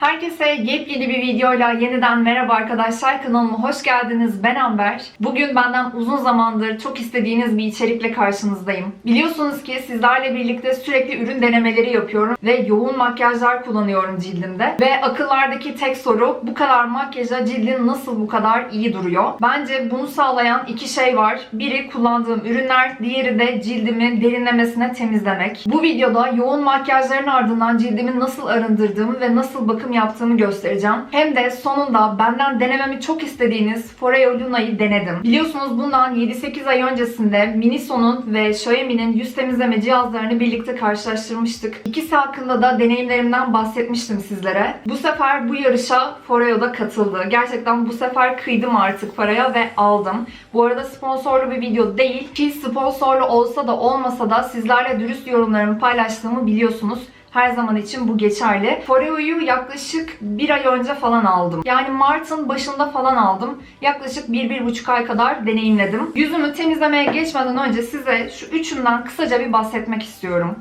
Herkese yepyeni bir videoyla yeniden merhaba arkadaşlar. Kanalıma hoş geldiniz. Ben Amber. Bugün benden uzun zamandır çok istediğiniz bir içerikle karşınızdayım. Biliyorsunuz ki sizlerle birlikte sürekli ürün denemeleri yapıyorum ve yoğun makyajlar kullanıyorum cildimde. Ve akıllardaki tek soru bu kadar makyaja cildin nasıl bu kadar iyi duruyor? Bence bunu sağlayan iki şey var. Biri kullandığım ürünler, diğeri de cildimi derinlemesine temizlemek. Bu videoda yoğun makyajların ardından cildimi nasıl arındırdığımı ve nasıl bakım yaptığımı göstereceğim. Hem de sonunda benden denememi çok istediğiniz Foreo Luna'yı denedim. Biliyorsunuz bundan 7-8 ay öncesinde Miniso'nun ve Xiaomi'nin yüz temizleme cihazlarını birlikte karşılaştırmıştık. İkisi hakkında da deneyimlerimden bahsetmiştim sizlere. Bu sefer bu yarışa Foreo'da katıldı. Gerçekten bu sefer kıydım artık paraya ve aldım. Bu arada sponsorlu bir video değil ki sponsorlu olsa da olmasa da sizlerle dürüst yorumlarımı paylaştığımı biliyorsunuz. Her zaman için bu geçerli. Foreo'yu yaklaşık bir ay önce falan aldım. Yani Mart'ın başında falan aldım. Yaklaşık 1-1,5 ay kadar deneyimledim. Yüzümü temizlemeye geçmeden önce size şu üçünden kısaca bir bahsetmek istiyorum.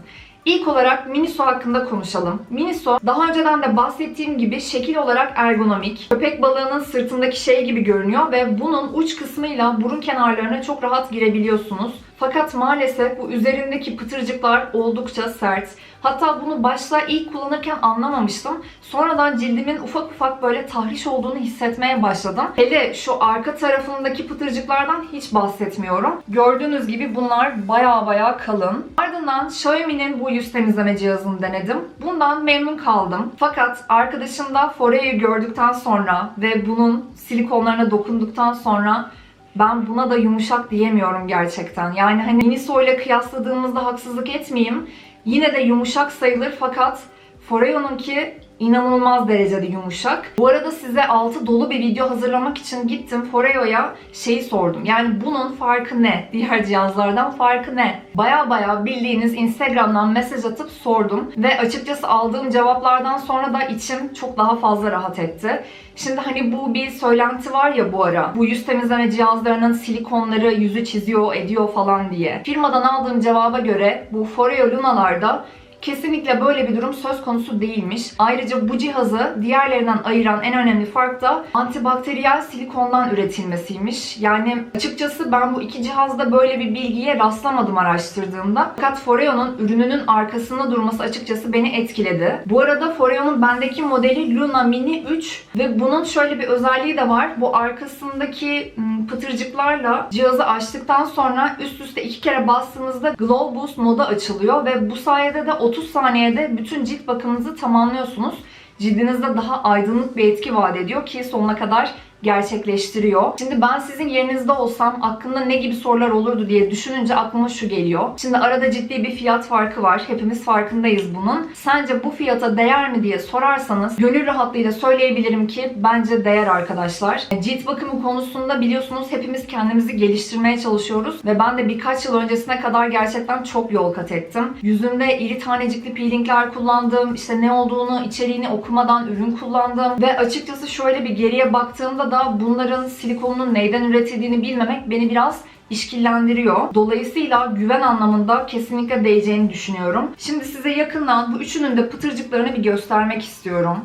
İlk olarak Miniso hakkında konuşalım. Miniso daha önceden de bahsettiğim gibi şekil olarak ergonomik. Köpek balığının sırtındaki şey gibi görünüyor ve bunun uç kısmıyla burun kenarlarına çok rahat girebiliyorsunuz. Fakat maalesef bu üzerindeki pıtırcıklar oldukça sert. Hatta bunu başta ilk kullanırken anlamamıştım. Sonradan cildimin ufak ufak böyle tahriş olduğunu hissetmeye başladım. Hele şu arka tarafındaki pıtırcıklardan hiç bahsetmiyorum. Gördüğünüz gibi bunlar baya baya kalın. Ardından Xiaomi'nin bu yüz temizleme cihazını denedim. Bundan memnun kaldım. Fakat arkadaşımda Foreo'yu gördükten sonra ve bunun silikonlarına dokunduktan sonra ben buna da yumuşak diyemiyorum gerçekten. Yani hani Miniso ile kıyasladığımızda haksızlık etmeyeyim. Yine de yumuşak sayılır fakat Foreo'nunki inanılmaz derecede yumuşak. Bu arada size altı dolu bir video hazırlamak için gittim Foreo'ya şeyi sordum. Yani bunun farkı ne? Diğer cihazlardan farkı ne? Baya baya bildiğiniz Instagram'dan mesaj atıp sordum. Ve açıkçası aldığım cevaplardan sonra da içim çok daha fazla rahat etti. Şimdi hani bu bir söylenti var ya bu ara. Bu yüz temizleme cihazlarının silikonları yüzü çiziyor, ediyor falan diye. Firmadan aldığım cevaba göre bu Foreo Luna'larda Kesinlikle böyle bir durum söz konusu değilmiş. Ayrıca bu cihazı diğerlerinden ayıran en önemli fark da antibakteriyel silikondan üretilmesiymiş. Yani açıkçası ben bu iki cihazda böyle bir bilgiye rastlamadım araştırdığımda. Fakat Foreo'nun ürününün arkasında durması açıkçası beni etkiledi. Bu arada Foreo'nun bendeki modeli Luna Mini 3 ve bunun şöyle bir özelliği de var. Bu arkasındaki ım, pıtırcıklarla cihazı açtıktan sonra üst üste iki kere bastığınızda Glow Boost modu açılıyor ve bu sayede de 30 saniyede bütün cilt bakımınızı tamamlıyorsunuz. Cildinizde daha aydınlık bir etki vaat ediyor ki sonuna kadar gerçekleştiriyor. Şimdi ben sizin yerinizde olsam aklımda ne gibi sorular olurdu diye düşününce aklıma şu geliyor. Şimdi arada ciddi bir fiyat farkı var. Hepimiz farkındayız bunun. Sence bu fiyata değer mi diye sorarsanız gönül rahatlığıyla söyleyebilirim ki bence değer arkadaşlar. Cilt bakımı konusunda biliyorsunuz hepimiz kendimizi geliştirmeye çalışıyoruz ve ben de birkaç yıl öncesine kadar gerçekten çok yol kat ettim. Yüzümde iri tanecikli peelingler kullandım. İşte ne olduğunu, içeriğini okumadan ürün kullandım ve açıkçası şöyle bir geriye baktığımda da bunların silikonunun neyden üretildiğini bilmemek beni biraz işkillendiriyor. Dolayısıyla güven anlamında kesinlikle değeceğini düşünüyorum. Şimdi size yakından bu üçünün de pıtırcıklarını bir göstermek istiyorum.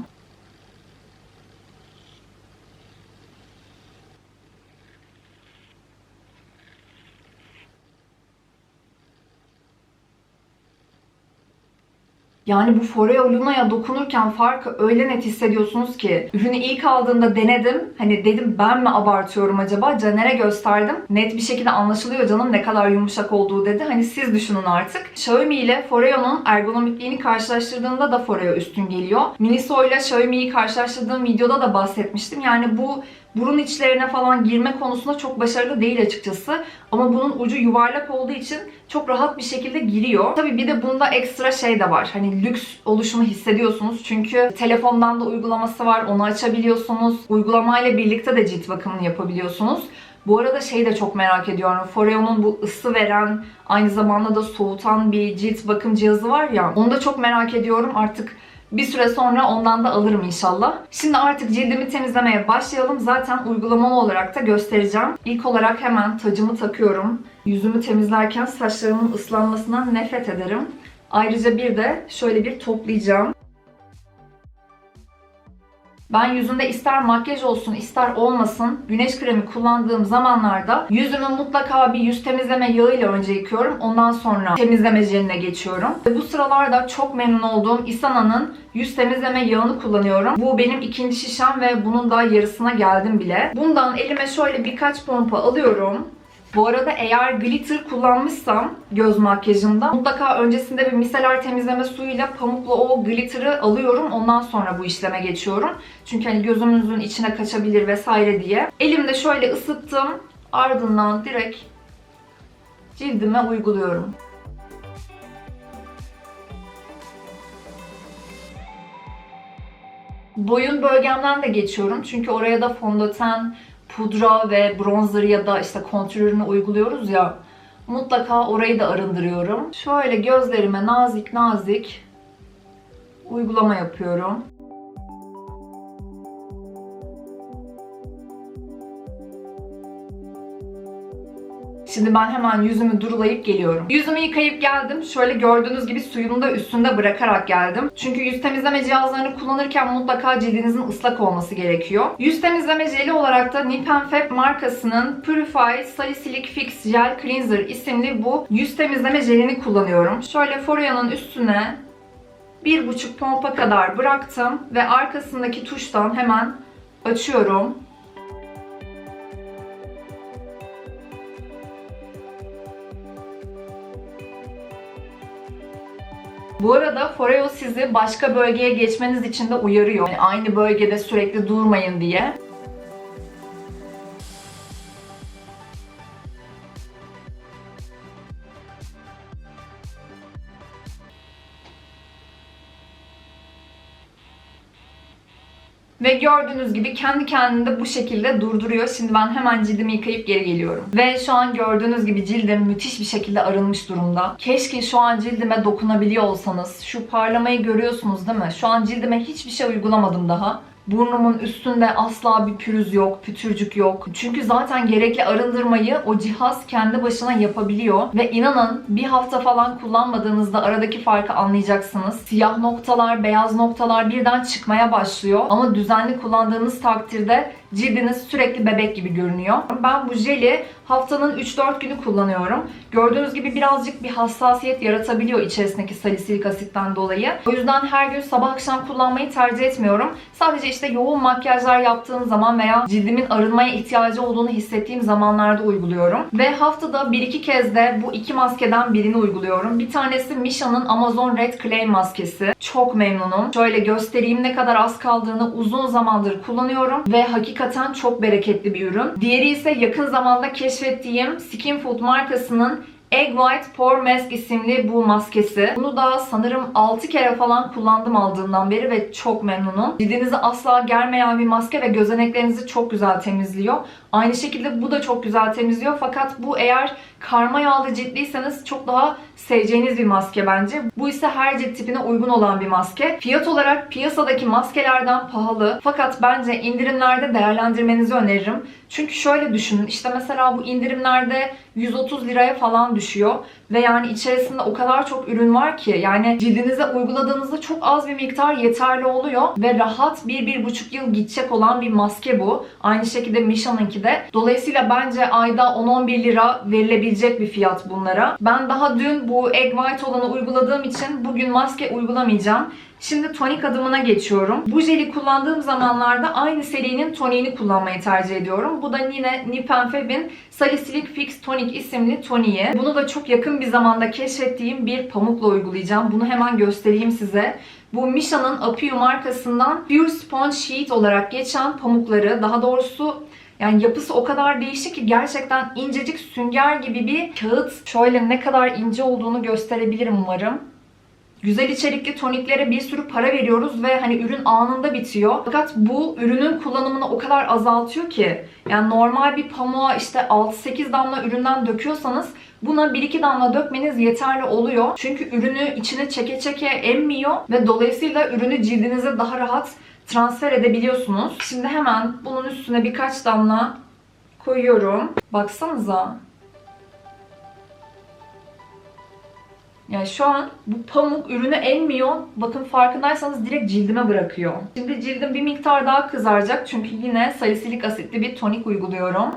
Yani bu Foreo Luna'ya dokunurken farkı öyle net hissediyorsunuz ki. Ürünü ilk aldığımda denedim. Hani dedim ben mi abartıyorum acaba? Caner'e gösterdim. Net bir şekilde anlaşılıyor canım ne kadar yumuşak olduğu dedi. Hani siz düşünün artık. Xiaomi ile Foreo'nun ergonomikliğini karşılaştırdığımda da Foreo üstün geliyor. Miniso ile Xiaomi'yi karşılaştırdığım videoda da bahsetmiştim. Yani bu burun içlerine falan girme konusunda çok başarılı değil açıkçası. Ama bunun ucu yuvarlak olduğu için çok rahat bir şekilde giriyor. Tabii bir de bunda ekstra şey de var. Hani lüks oluşunu hissediyorsunuz. Çünkü telefondan da uygulaması var. Onu açabiliyorsunuz. Uygulamayla birlikte de cilt bakımını yapabiliyorsunuz. Bu arada şeyi de çok merak ediyorum. Foreo'nun bu ısı veren, aynı zamanda da soğutan bir cilt bakım cihazı var ya. Onu da çok merak ediyorum. Artık bir süre sonra ondan da alırım inşallah. Şimdi artık cildimi temizlemeye başlayalım. Zaten uygulamalı olarak da göstereceğim. İlk olarak hemen tacımı takıyorum. Yüzümü temizlerken saçlarımın ıslanmasından nefret ederim. Ayrıca bir de şöyle bir toplayacağım. Ben yüzümde ister makyaj olsun ister olmasın güneş kremi kullandığım zamanlarda yüzümü mutlaka bir yüz temizleme yağı ile önce yıkıyorum. Ondan sonra temizleme jeline geçiyorum. Ve bu sıralarda çok memnun olduğum Isana'nın yüz temizleme yağını kullanıyorum. Bu benim ikinci şişem ve bunun da yarısına geldim bile. Bundan elime şöyle birkaç pompa alıyorum. Bu arada eğer glitter kullanmışsam göz makyajında mutlaka öncesinde bir miseler temizleme suyuyla pamukla o glitter'ı alıyorum. Ondan sonra bu işleme geçiyorum. Çünkü hani gözümüzün içine kaçabilir vesaire diye. Elimde şöyle ısıttım. Ardından direkt cildime uyguluyorum. Boyun bölgemden de geçiyorum. Çünkü oraya da fondöten, pudra ve bronzer ya da işte kontürünü uyguluyoruz ya. Mutlaka orayı da arındırıyorum. Şöyle gözlerime nazik nazik uygulama yapıyorum. Şimdi ben hemen yüzümü durulayıp geliyorum. Yüzümü yıkayıp geldim. Şöyle gördüğünüz gibi suyumu da üstünde bırakarak geldim. Çünkü yüz temizleme cihazlarını kullanırken mutlaka cildinizin ıslak olması gerekiyor. Yüz temizleme jeli olarak da Nip Fab markasının Purify Salicylic Fix Gel Cleanser isimli bu yüz temizleme jelini kullanıyorum. Şöyle Forea'nın üstüne bir buçuk pompa kadar bıraktım ve arkasındaki tuştan hemen açıyorum. Bu arada Foreo sizi başka bölgeye geçmeniz için de uyarıyor. Yani aynı bölgede sürekli durmayın diye. Ve gördüğünüz gibi kendi kendini bu şekilde durduruyor. Şimdi ben hemen cildimi yıkayıp geri geliyorum. Ve şu an gördüğünüz gibi cildim müthiş bir şekilde arınmış durumda. Keşke şu an cildime dokunabiliyor olsanız. Şu parlamayı görüyorsunuz değil mi? Şu an cildime hiçbir şey uygulamadım daha. Burnumun üstünde asla bir pürüz yok, pütürcük yok. Çünkü zaten gerekli arındırmayı o cihaz kendi başına yapabiliyor. Ve inanın bir hafta falan kullanmadığınızda aradaki farkı anlayacaksınız. Siyah noktalar, beyaz noktalar birden çıkmaya başlıyor. Ama düzenli kullandığınız takdirde cildiniz sürekli bebek gibi görünüyor. Ben bu jeli haftanın 3-4 günü kullanıyorum. Gördüğünüz gibi birazcık bir hassasiyet yaratabiliyor içerisindeki salisilik asitten dolayı. O yüzden her gün sabah akşam kullanmayı tercih etmiyorum. Sadece işte yoğun makyajlar yaptığım zaman veya cildimin arınmaya ihtiyacı olduğunu hissettiğim zamanlarda uyguluyorum. Ve haftada 1-2 kez de bu iki maskeden birini uyguluyorum. Bir tanesi Misha'nın Amazon Red Clay maskesi. Çok memnunum. Şöyle göstereyim ne kadar az kaldığını uzun zamandır kullanıyorum ve hakikaten çok bereketli bir ürün. Diğeri ise yakın zamanda keşfettiğim Skin Food markasının Egg White Pore Mask isimli bu maskesi. Bunu da sanırım 6 kere falan kullandım aldığımdan beri ve çok memnunum. Cildinizi asla germeyen bir maske ve gözeneklerinizi çok güzel temizliyor. Aynı şekilde bu da çok güzel temizliyor fakat bu eğer karma yağlı ciltliyseniz çok daha seveceğiniz bir maske bence. Bu ise her cilt tipine uygun olan bir maske. Fiyat olarak piyasadaki maskelerden pahalı fakat bence indirimlerde değerlendirmenizi öneririm. Çünkü şöyle düşünün işte mesela bu indirimlerde 130 liraya falan düşüyor ve yani içerisinde o kadar çok ürün var ki yani cildinize uyguladığınızda çok az bir miktar yeterli oluyor ve rahat 1-1,5 yıl gidecek olan bir maske bu. Aynı şekilde Misha'nınki de. Dolayısıyla bence ayda 10-11 lira verilebilecek bir fiyat bunlara. Ben daha dün bu Egg White olanı uyguladığım için bugün maske uygulamayacağım. Şimdi tonik adımına geçiyorum. Bu jeli kullandığım zamanlarda aynı serinin toniğini kullanmayı tercih ediyorum. Bu da yine Nip Fab'in Salicylic Fix Tonic isimli toniği. Bunu da çok yakın bir zamanda keşfettiğim bir pamukla uygulayacağım. Bunu hemen göstereyim size. Bu Misha'nın Apiu markasından Pure Sponge Sheet olarak geçen pamukları, daha doğrusu yani yapısı o kadar değişik ki gerçekten incecik sünger gibi bir kağıt. Şöyle ne kadar ince olduğunu gösterebilirim umarım. Güzel içerikli toniklere bir sürü para veriyoruz ve hani ürün anında bitiyor. Fakat bu ürünün kullanımını o kadar azaltıyor ki yani normal bir pamuğa işte 6-8 damla üründen döküyorsanız buna 1-2 damla dökmeniz yeterli oluyor. Çünkü ürünü içine çeke çeke emmiyor ve dolayısıyla ürünü cildinize daha rahat transfer edebiliyorsunuz. Şimdi hemen bunun üstüne birkaç damla koyuyorum. Baksanıza. Yani şu an bu pamuk ürünü emmiyor. Bakın farkındaysanız direkt cildime bırakıyor. Şimdi cildim bir miktar daha kızaracak. Çünkü yine salisilik asitli bir tonik uyguluyorum.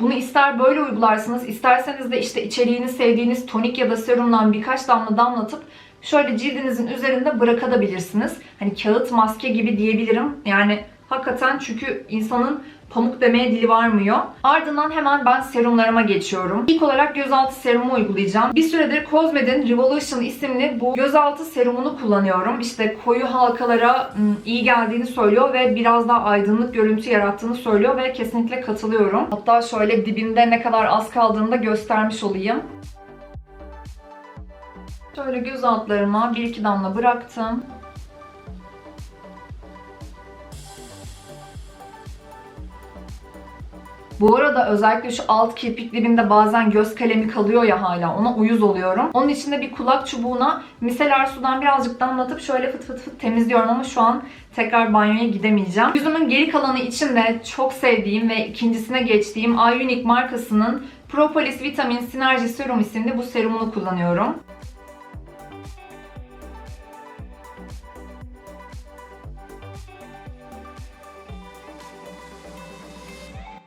Bunu ister böyle uygularsınız, isterseniz de işte içeriğini sevdiğiniz tonik ya da serumdan birkaç damla damlatıp şöyle cildinizin üzerinde bırakabilirsiniz. Hani kağıt maske gibi diyebilirim. Yani hakikaten çünkü insanın pamuk demeye dili varmıyor. Ardından hemen ben serumlarıma geçiyorum. İlk olarak gözaltı serumu uygulayacağım. Bir süredir Cosmed'in Revolution isimli bu gözaltı serumunu kullanıyorum. İşte koyu halkalara iyi geldiğini söylüyor ve biraz daha aydınlık görüntü yarattığını söylüyor ve kesinlikle katılıyorum. Hatta şöyle dibinde ne kadar az kaldığını da göstermiş olayım. Şöyle göz altlarıma bir iki damla bıraktım. Bu arada özellikle şu alt kirpik dibinde bazen göz kalemi kalıyor ya hala. Ona uyuz oluyorum. Onun için de bir kulak çubuğuna miseler sudan birazcık damlatıp şöyle fıt fıt fıt temizliyorum ama şu an tekrar banyoya gidemeyeceğim. Yüzümün geri kalanı için de çok sevdiğim ve ikincisine geçtiğim iUnique markasının Propolis Vitamin Sinerji Serum isimli bu serumunu kullanıyorum.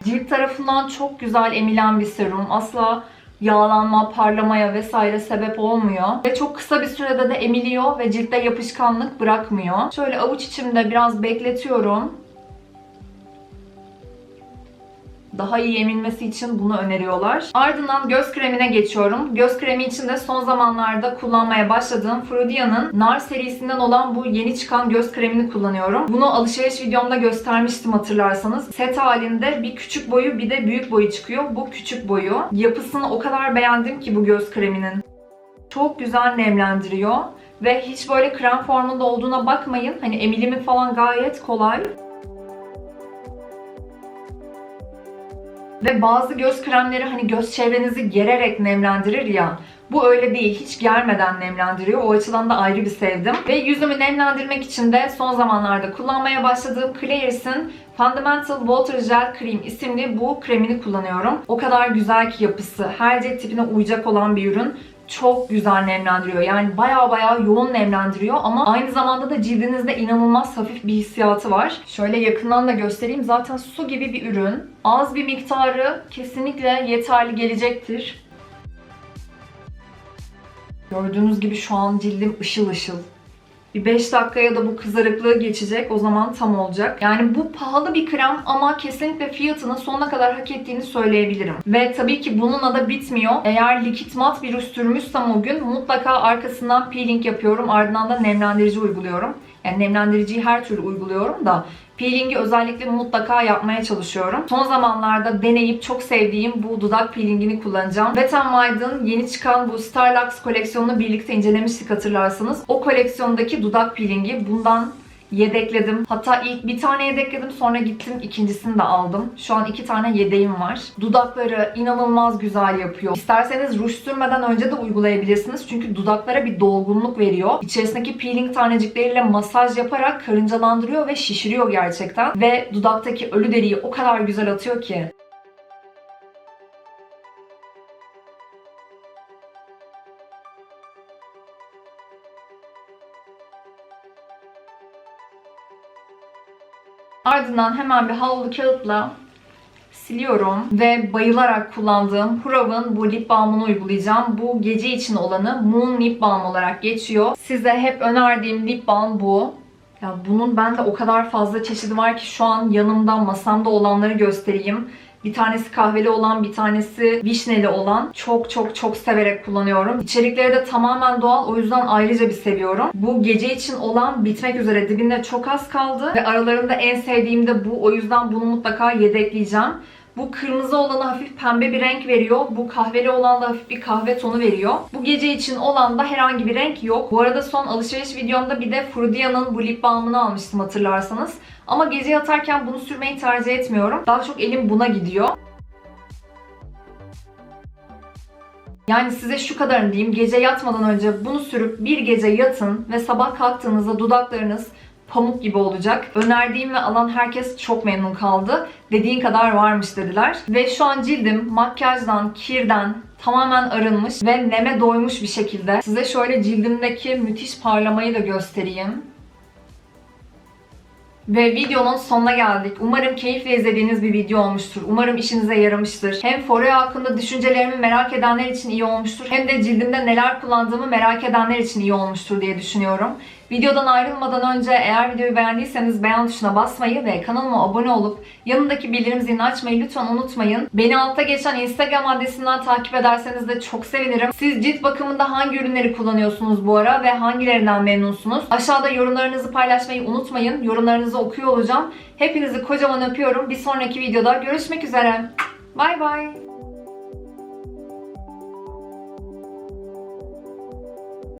Cilt tarafından çok güzel emilen bir serum. Asla yağlanma, parlamaya vesaire sebep olmuyor. Ve çok kısa bir sürede de emiliyor ve ciltte yapışkanlık bırakmıyor. Şöyle avuç içimde biraz bekletiyorum. Daha iyi emilmesi için bunu öneriyorlar. Ardından göz kremine geçiyorum. Göz kremi için de son zamanlarda kullanmaya başladığım Frodia'nın Nar serisinden olan bu yeni çıkan göz kremini kullanıyorum. Bunu alışveriş videomda göstermiştim hatırlarsanız. Set halinde bir küçük boyu bir de büyük boyu çıkıyor. Bu küçük boyu. Yapısını o kadar beğendim ki bu göz kreminin. Çok güzel nemlendiriyor. Ve hiç böyle krem formunda olduğuna bakmayın. Hani emilimi falan gayet kolay. Ve bazı göz kremleri hani göz çevrenizi gererek nemlendirir ya. Bu öyle değil. Hiç germeden nemlendiriyor. O açıdan da ayrı bir sevdim. Ve yüzümü nemlendirmek için de son zamanlarda kullanmaya başladığım Claire's'in Fundamental Water Gel Cream isimli bu kremini kullanıyorum. O kadar güzel ki yapısı. Her cilt tipine uyacak olan bir ürün çok güzel nemlendiriyor. Yani baya baya yoğun nemlendiriyor ama aynı zamanda da cildinizde inanılmaz hafif bir hissiyatı var. Şöyle yakından da göstereyim. Zaten su gibi bir ürün. Az bir miktarı kesinlikle yeterli gelecektir. Gördüğünüz gibi şu an cildim ışıl ışıl. Bir 5 dakikaya da bu kızarıklığı geçecek. O zaman tam olacak. Yani bu pahalı bir krem ama kesinlikle fiyatını sonuna kadar hak ettiğini söyleyebilirim. Ve tabii ki bununla da bitmiyor. Eğer likit mat bir sürmüşsem o gün mutlaka arkasından peeling yapıyorum. Ardından da nemlendirici uyguluyorum. Yani nemlendiriciyi her türlü uyguluyorum da Peeling'i özellikle mutlaka yapmaya çalışıyorum. Son zamanlarda deneyip çok sevdiğim bu dudak peelingini kullanacağım. Wet n Wild'ın yeni çıkan bu Starlux koleksiyonunu birlikte incelemiştik hatırlarsanız. O koleksiyondaki dudak peelingi bundan yedekledim. Hatta ilk bir tane yedekledim sonra gittim ikincisini de aldım. Şu an iki tane yedeğim var. Dudakları inanılmaz güzel yapıyor. İsterseniz ruj sürmeden önce de uygulayabilirsiniz. Çünkü dudaklara bir dolgunluk veriyor. İçerisindeki peeling tanecikleriyle masaj yaparak karıncalandırıyor ve şişiriyor gerçekten. Ve dudaktaki ölü deriyi o kadar güzel atıyor ki. Ardından hemen bir havlu kağıtla siliyorum ve bayılarak kullandığım Hurav'ın bu lip balmını uygulayacağım. Bu gece için olanı Moon Lip Balm olarak geçiyor. Size hep önerdiğim lip balm bu. Ya bunun bende o kadar fazla çeşidi var ki şu an yanımda masamda olanları göstereyim. Bir tanesi kahveli olan, bir tanesi vişneli olan. Çok çok çok severek kullanıyorum. İçerikleri de tamamen doğal. O yüzden ayrıca bir seviyorum. Bu gece için olan bitmek üzere. Dibinde çok az kaldı. Ve aralarında en sevdiğim de bu. O yüzden bunu mutlaka yedekleyeceğim. Bu kırmızı olanı hafif pembe bir renk veriyor. Bu kahveli olan da hafif bir kahve tonu veriyor. Bu gece için olan da herhangi bir renk yok. Bu arada son alışveriş videomda bir de Frudia'nın bu lip balmını almıştım hatırlarsanız. Ama gece yatarken bunu sürmeyi tercih etmiyorum. Daha çok elim buna gidiyor. Yani size şu kadarını diyeyim. Gece yatmadan önce bunu sürüp bir gece yatın ve sabah kalktığınızda dudaklarınız pamuk gibi olacak. Önerdiğim ve alan herkes çok memnun kaldı. Dediğin kadar varmış dediler. Ve şu an cildim makyajdan, kirden tamamen arınmış ve neme doymuş bir şekilde. Size şöyle cildimdeki müthiş parlamayı da göstereyim. Ve videonun sonuna geldik. Umarım keyifle izlediğiniz bir video olmuştur. Umarım işinize yaramıştır. Hem Foreo hakkında düşüncelerimi merak edenler için iyi olmuştur. Hem de cildimde neler kullandığımı merak edenler için iyi olmuştur diye düşünüyorum. Videodan ayrılmadan önce eğer videoyu beğendiyseniz beğen tuşuna basmayı ve kanalıma abone olup yanındaki bildirim zilini açmayı lütfen unutmayın. Beni altta geçen Instagram adresinden takip ederseniz de çok sevinirim. Siz cilt bakımında hangi ürünleri kullanıyorsunuz bu ara ve hangilerinden memnunsunuz? Aşağıda yorumlarınızı paylaşmayı unutmayın. Yorumlarınızı okuyor olacağım. Hepinizi kocaman öpüyorum. Bir sonraki videoda görüşmek üzere. Bay bay.